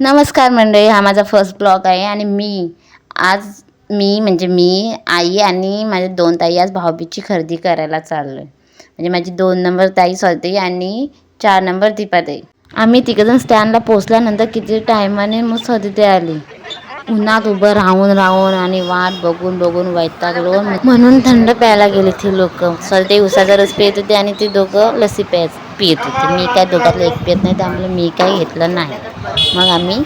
नमस्कार मंडळी हा माझा फर्स्ट ब्लॉग आहे आणि मी आज मी म्हणजे मी आई आणि माझ्या दोन ताई आज भाऊबीजची खरेदी करायला चाललो आहे म्हणजे माझी दोन नंबर ताई स्वाती आणि चार नंबर दीपाताई आम्ही तिकडून स्टँडला पोचल्यानंतर किती टायमाने मग स्वाती आली. उन्हात उभं राहून राहून आणि वाट बघून बघून वैतागलो म्हणून थंड प्यायला गेली ती लोक. स्वाती ताई उसाचा रस पित होते आणि ती दोघं लस्सी प्याय पित होते. मी काय दोघातलं एक पित नाही त्यामुळे मी काय घेतलं नाही. मग आम्ही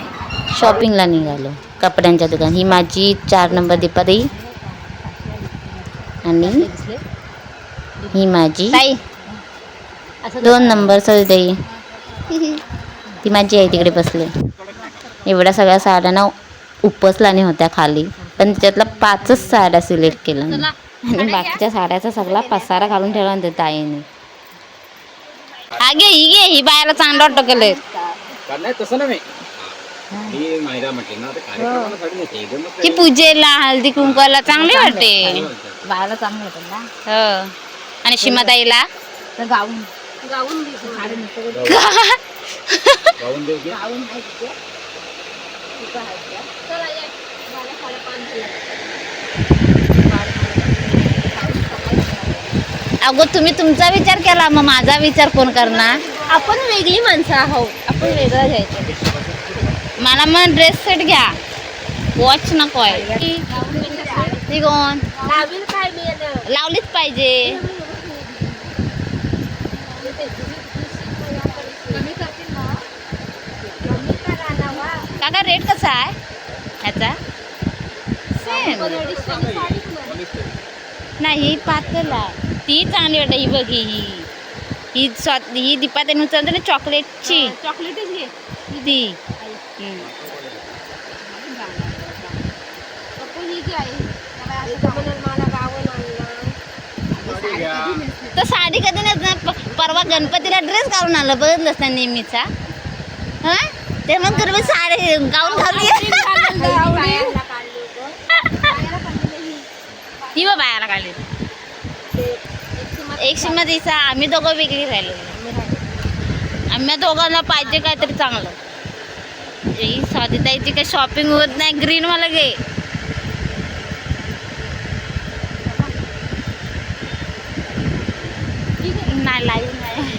शॉपिंगला निघालो. कपड्यांच्या दुकान. ही माझी चार नंबर दीपाताई आणि ही माझी दोन नंबर सविताई ती माझी आई तिकडे बसले. एवढ्या सगळ्या साड्या ना उपसलाने होत्या खाली. पण त्यातल्या पाचच साड्या सिलेक्ट केल्या. आणि बाकीच्या साड्याचा सगळा पसारा घालून ठेवला त्या ताईने. हा घे ही घे ही बायाला चांगलं वाटतं केलंय. ही. ही पूजेला हळदी कुंकवाला चांगली वाटते. बाळाला चांगलं होतं ना. हो. आणि शिमाताईला? तर गाऊन. अगो तुम्ही तुमचा विचार केला मग माझा विचार कोण करणार? आपण वेगळी माणसं आहोत. आपण वेगळं घ्यायचं. मला मग ड्रेस सेट घ्या. वॉच नको आहे. कोण? लावलीच पाहिजे. काका रेट कसा आहे? ह्याचा? सेम नाही ही पातळ आहे. ती चांगली वाटत ही बघ ही. ही ही स्वा ही दीपा त्यांनी उचलते ना चॉकलेटची. चॉकलेटच. घे ती ही तर साडी कधी नाही प- परवा गणपतीला ड्रेस घालून आलं बघितलंस ना नेहमीचा? हा? ते मग गाऊन पायाला काढली होतं. पायाला काढली ही. बघ बायाला काढली ते एक सीमा एक सीमा दिसा आम्ही दोघं वेगळी राहिलो. आम्ही दोघांना पाहिजे काहीतरी चांगलं. ही स्वातीताईची काही शॉपिंग होत नाही ग्रीन मला घे. नाही लाईव्ह नाही.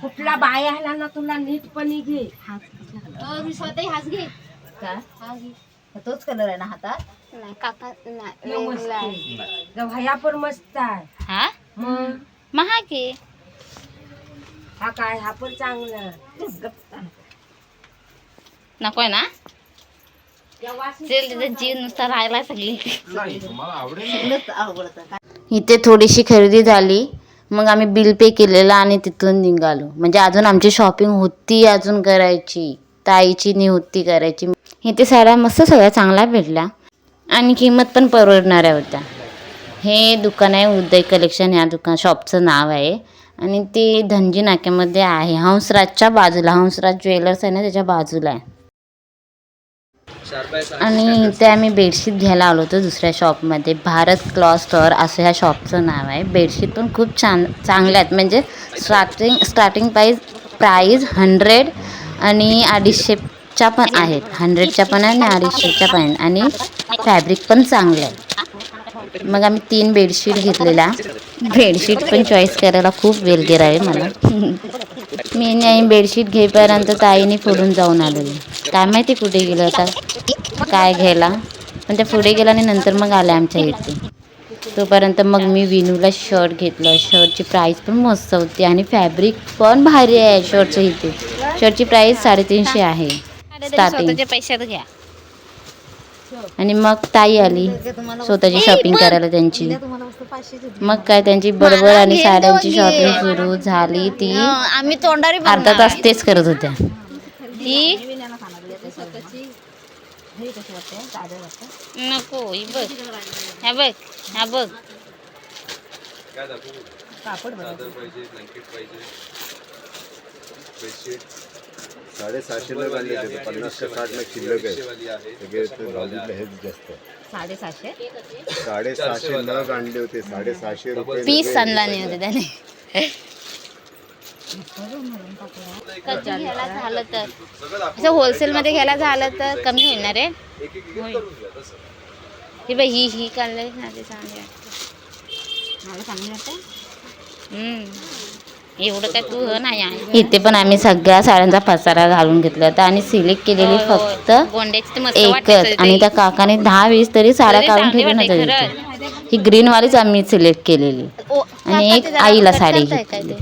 कुठला बाय आला ना तुला नीटपणे घे. मी स्वतः हाच घे. हा घे. तोच कलर आहे ना हातात? यो मस्त आहे. गं, ह्या पण मस्त आहे. हा? मग? महाग आहे हा काय हा पण चांगला नकोय ना? चल तिथं जीव नुसता राहिला सगळी. नाही तुम्हाला आवडेल. इथे थोडीशी खरेदी झाली. मग आम्ही बिल पे केलेलं आणि तिथून निघालो. म्हणजे अजून आमची शॉपिंग होती अजून करायची ताईची नी होती करायची. इथे साड्या मस्त सगळ्या चांगल्या भेटल्या. आणि किंमत पण परवडणाऱ्या होत्या. हे दुकान आहे उदय कलेक्शन ह्या दुकान शॉपचं नाव आहे. आणि ते धनजी नाक्यामध्ये आहे. हंसराजच्या बाजूला हंसराज ज्वेलर्स आहे ना त्याच्या बाजूला आहे. आणि ते आम्ही बेडशीट घ्यायला आलो होतो दुसऱ्या शॉपमध्ये भारत क्लॉथ स्टोअर असं ह्या शॉपचं नाव आहे. बेडशीट पण खूप छान चांगल्या आहेत. म्हणजे starting starting price price hundred आणि अडीचशेच्या पण आहेत. हंड्रेडच्या पण आहे आणि अडीचशेच्या पण आहेत. आणि फॅब्रिक पण चांगलं आहे. मग आम्ही तीन बेडशीट घेतलेल्या. बेडशीट पण चॉईस करायला खूप वेळ आहे मला. मी आणि बेडशीट घेईपर्यंत ताईने फोडून जाऊन आलेली. काय माहिती कुठे गेलं आता? काय घ्यायला? पण त्या पुढे गेला आणि नंतर मग आल्या आमच्या इथे. तोपर्यंत मग मी विनूला शर्ट घेतलं. शर्टची प्राईस पण मस्त होती आणि फॅब्रिक पण भारी आहे शर्टचं इथे. शर्टची प्राईस साडेतीनशे आहे. स्टार्टिंग घ्या. आणि मग ताई आली. स्वतःची शॉपिंग करायला त्यांची. मग काय त्यांची बरोबर आणि साड्यांची शॉपिंग सुरू झाली ती. आम्ही तोंडारी अर्धा तास तेच करत होत्या. वाटतं नको ही बघ. ह्या बघ ह्या बघ. कापड पाहिजे ब्लँकेट पाहिजे बेडशीट साडेसहाशे न काढले ते पन्नास का साठ लाख शिल्लक आहे. वाली आहे सगळे ते भाजीतले हेच जास्त. साडेसहाशे? साडेसहाशे नग आणले होते साडेसहाशे रुपये पीस. आणला नाही होते त्याने. घ्यायला झालं तर? सगळं दाखवू असं होलसेल मध्ये घ्यायला झालं तर कमी होईल ना रे एक एक एक होईल. करून घ्या तसं ही बाई ही ही काढली ना ते चांगली वाटते मला चांगली वाटते हम्म. एवढं काय तू ह नाही आहे. इथे पण आम्ही सगळ्या साड्यांचा पसारा घालून घेतला होता आणि सिलेक्ट केलेली फक्त एकच. आणि. त्या काकाने दहा वीस तरी साड्या काढून खरंच. इथे. ही ग्रीन वालीच आम्ही सिलेक्ट केलेली. आणि एक आईला कट साडी घेतली.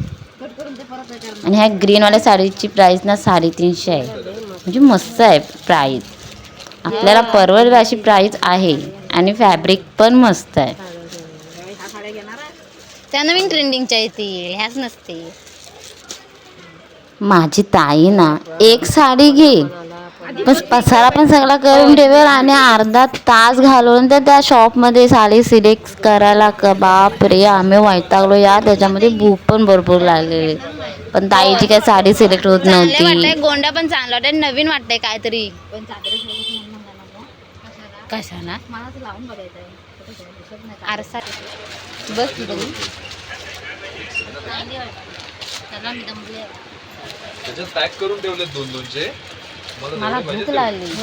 आणि ह्या ग्रीनवाल्या साडीची प्राइस ना साडेतीनशे आहे. म्हणजे मस्त आहे प्राइस आपल्याला परवडेल अशी प्राइस आहे. आणि फॅब्रिक पण मस्त आहे. त्या नवीन ट्रेंडिंगच्या येतील ह्याच नसते. माझी ताई ना एक साडी घे. बस पसारा पण सगळा करून ठेवेल आणि अर्धा तास घालवून तर त्या शॉपमध्ये साडी सिलेक्ट करायला. क बाप रे आम्ही वैतागलो. यार त्याच्यामध्ये भूक पण भरपूर लागलेली. पण ताईची काय साडी सिलेक्ट होत नव्हती. गोंडा पण चांगला वाटतंय नवीन वाटतंय काहीतरी. कशाला? आरसा. त्याला मी दमली. त्याच्यात पॅक करून ठेवले दोन दोनचे मला भूक लागली.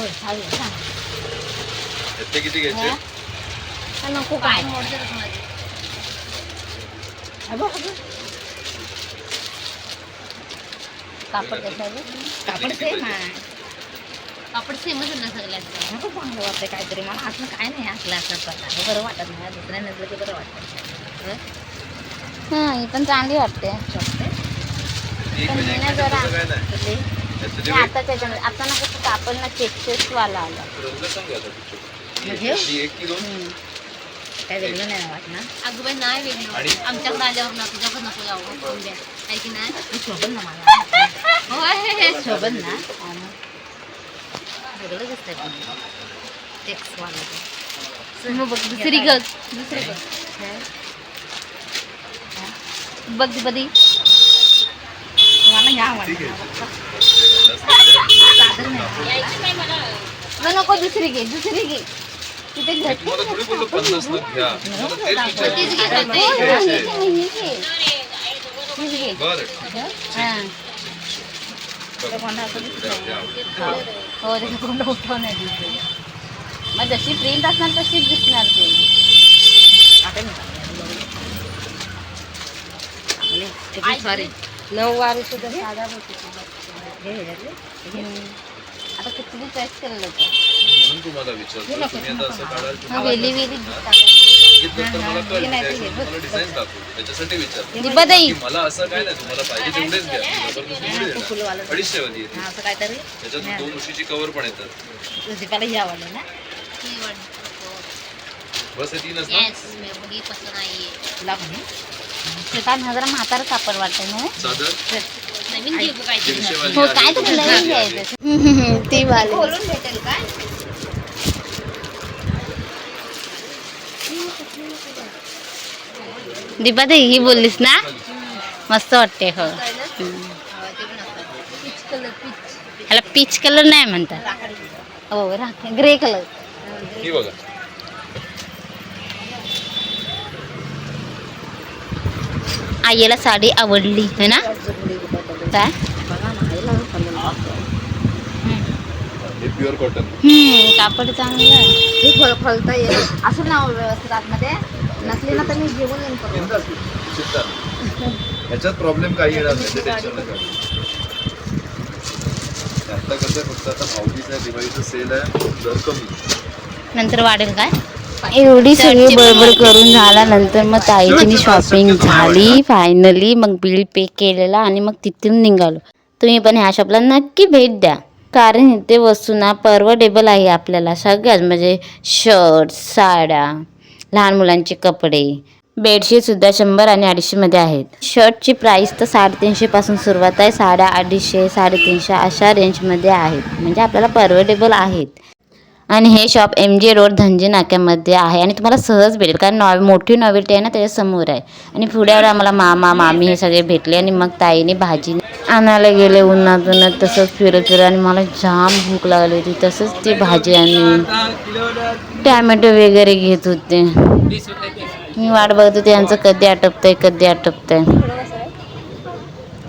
ते- ते किती घ्यायचे? हा, नको काय? कापड कसं आहे बघ? कापड सेम आहे. कापड सेमच आहे ना सगळ्याचं. खूप चांगलं वाटतं काहीतरी. मला असं काय नाही असलं असं प्रकार. बरं वाटत नाही दुसऱ्या नसलं की बरं वाटतं हा? ही पण चांगली वाटते एक पण म्हणजे हे ना एक जरा- तसं काय नाही त्याचं ते हे आता त्याच्यामध्ये आता ना कसं कापड ना चेक वाला आला रंग सांगा आता पिक्चर. म्हणजे? ही एक किलो। काय वेगळं नाही वाटणार अगं बाई नाही वेगळं आणि- आमच्याकडे आल्यावर ना तुझ्याकडे नको यावं करून द्या आहे की नाही हे शोभन ना मला होय शोभन ना? आणि वेगळं दिसतंय पण टेक्स वाला मग बघ दुसरी गग दुसरी गग બધી બધી नको दुसरी घे नहीं नहीं नहीं नहीं त्याचं कोंड उठवणार मग जशी प्रिंट असणार तशीच दिसणार ते सॉरी नऊवारी सुद्धा साधा होती हे. आता किती चॉईस केलेलं होतं. म्हणून तुम्हाला विचारतो तुम्ही आता असं काढाल हा तुम्हाला मला असं काय नाही तुम्हाला पाहिजे तेवढेच घ्या. मी जबरदस्ती थोडी देणार. फुलवालं. अडीचशे वाली येते हा असं काहीतरी. त्याच्यात दोन उशीची कवर पण येतात. दीपाला ही आवडलं ना? बस तीनच ना? तुला म्हणे शेतात हजार म्हातार कापड वाटतं ना चादर नवीन घेऊ काहीतरी दीडशे वाली हो आहे, काय तर दोनशे नवीन वाली आहे. घ्यायचं ती. वाली. खोलून भेटेल काय दीपाताई ही बोललीस ना? मस्त वाटते हो. ह्याला पीच कलर नाही म्हणतात. हो राख ग्रे कलर ही बघा आईला साडी आवडली है ना? काय? हे प्युअर कॉटन हम्म, कापड चांगलं आहे. हे खोलता येईल असं ना व्यवस्थित आतमध्ये. नसली ना तर मी घेऊन येईन ह्याच्यात प्रॉब्लेम काही येणार नाही ते टेन्शन नका. आता कसं आहे फक्त आता भाऊबीज आहे दिवाळीचं सेल आहे दर कमी. नंतर वाढेल काय? एवढी सगळी बडबड करून झाल्यानंतर मग ताईची शॉपिंग झाली. फायनली मग बिल पे केलेला आणि मग तिथून निघालो. तुम्ही पण ह्या शॉपला नक्की भेट द्या. कारण इथे वस्तू ना परवडेबल आहे आपल्याला सगळ्याच म्हणजे शर्ट साड्या लहान मुलांचे कपडे. बेडशीटसुद्धा शंभर आणि अडीचशेमध्ये आहेत. शर्टची प्राईस तर साडेतीनशेपासून सुरुवात आहे. साड्या अडीचशे साडेतीनशे अशा रेंजमध्ये आहेत. म्हणजे आपल्याला परवडेबल आहेत. आणि हे shop M J road Dhanji नाक्यामध्ये आहे. आणि तुम्हाला सहज भेटेल कारण नॉ मोठी नॉवेल्टी आहे ना त्याच्यासमोर आहे. आणि पुढ्यावर आम्हाला मामा मामी हे सगळे भेटले आणि मग ताईने भाजी आणायला गेले उन्हात उन्हात तसंच फिरत फिरत आणि मला जाम भूक लागली होती. तसंच ती भाजी आणि टॅमॅटो वगैरे घेत होते. मी वाट बघत होते यांचं कधी आटपतंय कधी आटपतंय.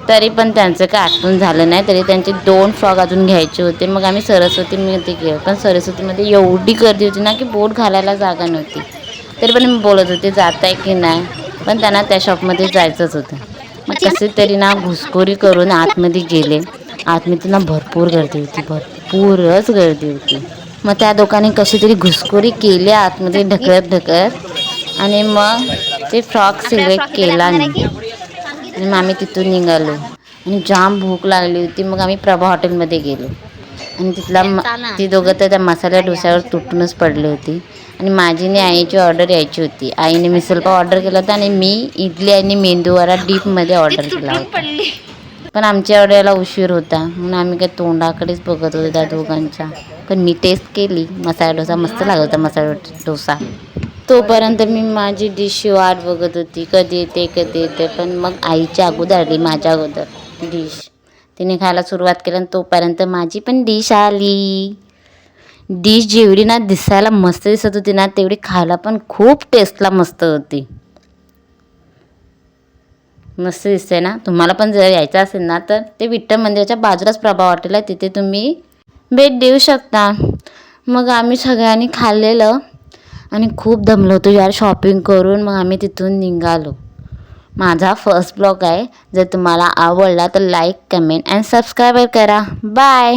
तरी पण त्यांचं काय आठवण झालं नाही तरी त्यांचे दोन फ्रॉक अजून घ्यायचे होते. मग आम्ही सरस्वतीमध्ये गेलो पण सरस्वतीमध्ये एवढी गर्दी होती ना की बोट घालायला जागा नव्हती. तरी पण मी बोलत होते जात आहे की नाही? पण त्यांना त्या शॉपमध्ये जायचंच होतं. मग कसे तरी ना घुसखोरी करून आतमध्ये गेले. आतमध्ये ना भरपूर गर्दी होती भरपूरच गर्दी होती. मग त्या दोघांनी कशी तरी घुसखोरी केली आतमध्ये ढकलत ढकलत. आणि मग ते फ्रॉक सिलेक्ट केला नाही आणि मग आम्ही तिथून निघालो. आणि जाम भूक लागली होती मग आम्ही प्रभा हॉटेलमध्ये गेलो. आणि तिथला ती दोघं तर त्या मसाल्या डोस्यावर तुटूनच पडली होती. आणि माझी आणि आईची ऑर्डर यायची होती. आईने मिसलपाव ऑर्डर केला होता आणि मी इडली आणि मेंदूवडा डीपमध्ये ऑर्डर केला होता. पण आमच्या ऑर्डरला उशीर होता. म्हणून आम्ही काय तोंडाकडेच बघत होतो त्या दोघांच्या. पण मी टेस्ट केली. मसाला डोसा मस्त लागत होता मसाला डोसा. तोपर्यंत मी माझी डिश वाट बघत होती. कधी येते कधी येते. पण मग आईच्या अगोदर आली माझ्या अगोदर डिश. तिने खायला सुरुवात केली आणि तोपर्यंत माझी पण डिश आली. डिश जेवढी ना दिसायला मस्त दिसत होती ना तेवढी खायला पण खूप टेस्टला मस्त होती. मस्त दिसते ना? तुम्हाला पण जर यायचं असेल ना तर ते विठ्ठल मंदिराच्या बाजूलाच प्रभाव वाटेल आहे. तिथे तुम्ही भेट देऊ शकता. मग आम्ही सगळ्यांनी खाल्लेलं. आणि खूप दमलो होतो यार शॉपिंग करून. मग आम्ही तिथून निघालो. माझा फर्स्ट ब्लॉग आहे. जर तुम्हाला आवडला तर लाईक कमेंट अँड सबस्क्राईबर करा. बाय